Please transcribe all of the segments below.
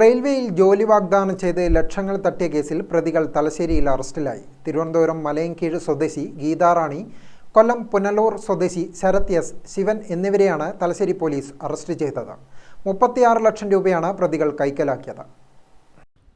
റെയിൽവേയിൽ ജോലി വാഗ്ദാനം ചെയ്ത് ലക്ഷങ്ങൾ തട്ടിയ കേസിൽ പ്രതികൾ തലശ്ശേരിയിൽ അറസ്റ്റിലായി. തിരുവനന്തപുരം മലയൻകീഴ് സ്വദേശി ഗീതാറാണി കൊല്ലം പുനലൂർ സ്വദേശി ശരത് എസ് ശിവൻ എന്നിവരെയാണ് തലശ്ശേരി പോലീസ് അറസ്റ്റ് ചെയ്തത്. മുപ്പത്തിയാറ് ലക്ഷം രൂപയാണ് പ്രതികൾ കൈക്കലാക്കിയത്.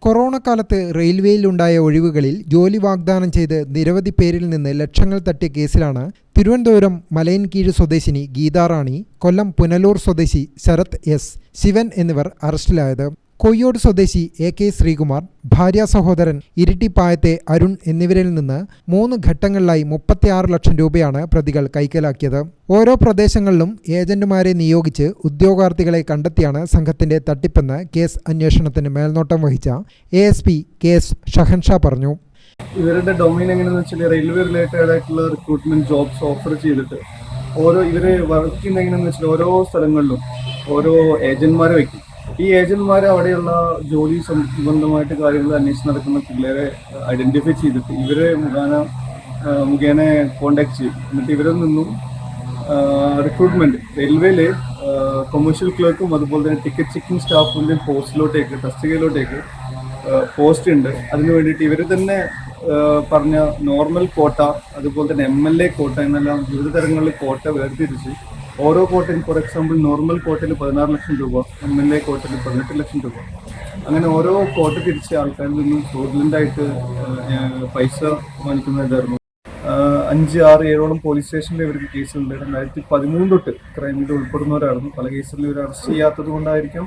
കൊറോണ കാലത്ത് റെയിൽവേയിലുണ്ടായ ഒഴിവുകളിൽ ജോലി വാഗ്ദാനം ചെയ്ത് നിരവധി പേരിൽ നിന്ന് ലക്ഷങ്ങൾ തട്ടിയ കേസിലാണ് തിരുവനന്തപുരം മലയൻകീഴ് സ്വദേശിനി ഗീതാറാണി കൊല്ലം പുനലൂർ സ്വദേശി ശരത് എസ് ശിവൻ എന്നിവർ അറസ്റ്റിലായത്. കൊയ്യോട് സ്വദേശി എ കെ ശ്രീകുമാർ ഭാര്യ സഹോദരൻ ഇരിട്ടിപ്പായത്തെ അരുൺ എന്നിവരിൽ നിന്ന് മൂന്ന് ഘട്ടങ്ങളിലായി മുപ്പത്തിയാറ് ലക്ഷം രൂപയാണ് പ്രതികൾ കൈക്കലാക്കിയത്. ഓരോ പ്രദേശങ്ങളിലും ഏജന്റുമാരെ നിയോഗിച്ച് ഉദ്യോഗാർത്ഥികളെ കണ്ടെത്തിയാണ് സംഘത്തിന്റെ തട്ടിപ്പെന്ന് കേസ് അന്വേഷണത്തിന് മേൽനോട്ടം വഹിച്ച A S P K S Shahansha പറഞ്ഞു. ഇവരുടെ ഡൊമൈൻ എങ്ങനെയാണെന്ന് വെച്ചാൽ റെയിൽവേ റിലേറ്റഡ് ആയിട്ടുള്ള റിക്രൂട്ട്മെന്റ് ജോബ്സ് ഓഫർ ചെയ്തിട്ട് ഓരോ ഇവരെ വർക്ക് ചെയ്യുന്ന എങ്ങനെയാണെന്ന് വെച്ചാൽ ഓരോ സ്ഥലങ്ങളിലും ഓരോ ഏജന്റ്മാരെ വെക്കും. ഈ ഏജന്റ്മാർ അവിടെയുള്ള ജോലി സംബന്ധമായിട്ട് കാര്യങ്ങൾ അന്വേഷിച്ച് നടക്കുന്ന പിള്ളേരെ ഐഡന്റിഫൈ ചെയ്തിട്ട് ഇവരെ മുഖേന മുഖേന കോണ്ടാക്ട് ചെയ്യും. എന്നിട്ട് ഇവരിൽ നിന്നും റിക്രൂട്ട്മെന്റ് റെയിൽവേയിലെ കൊമേഴ്ഷ്യൽ ക്ലർക്കും അതുപോലെ തന്നെ ടിക്കറ്റ് ചെക്കിംഗ് സ്റ്റാഫിന്റെയും പോസ്റ്റിലോട്ടേക്ക് തസ്തികയിലോട്ടേക്ക് പോസ്റ്റ് ഉണ്ട്. അതിന് വേണ്ടിയിട്ട് ഇവർ തന്നെ പറഞ്ഞ നോർമൽ കോട്ട അതുപോലെ തന്നെ എം എൽ എ കോട്ട എന്നെല്ലാം വിവിധ തരങ്ങളിൽ കോട്ട വേർതിരിച്ച് ഓരോ കോട്ടിന് ഫോർ എക്സാമ്പിൾ നോർമൽ കോട്ടിൽ പതിനാറ് ലക്ഷം രൂപ എം എൽ എ കോട്ടിൽ പതിനെട്ട് ലക്ഷം രൂപ. അങ്ങനെ ഓരോ കോട്ട് തിരിച്ച ആൾക്കാരിൽ നിന്നും ഫ്രോഡുലന്റായിട്ട് പൈസ വാങ്ങിക്കുന്നതായിരുന്നു. അഞ്ച് ആറ് ഏഴോളം പോലീസ് സ്റ്റേഷനിൽ ഇവർക്ക് കേസുണ്ട്. രണ്ടായിരത്തി പതിമൂന്ന് തൊട്ട് ക്രൈമിൽ ഉൾപ്പെടുന്നവരായിരുന്നു. പല കേസുകളിൽ ഇവർ അറസ്റ്റ് ചെയ്യാത്തത് കൊണ്ടായിരിക്കും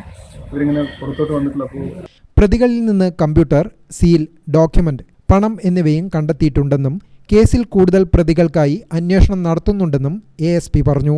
ഇവരിങ്ങനെ പുറത്തോട്ട് വന്നിട്ടുള്ളത്. അപ്പോൾ പ്രതികളിൽ നിന്ന് കമ്പ്യൂട്ടർ സീൽ ഡോക്യുമെന്റ് പണം എന്നിവയും കണ്ടെത്തിയിട്ടുണ്ടെന്നും കേസിൽ കൂടുതൽ പ്രതികൾക്കായി അന്വേഷണം നടത്തുന്നുണ്ടെന്നും എ പറഞ്ഞു.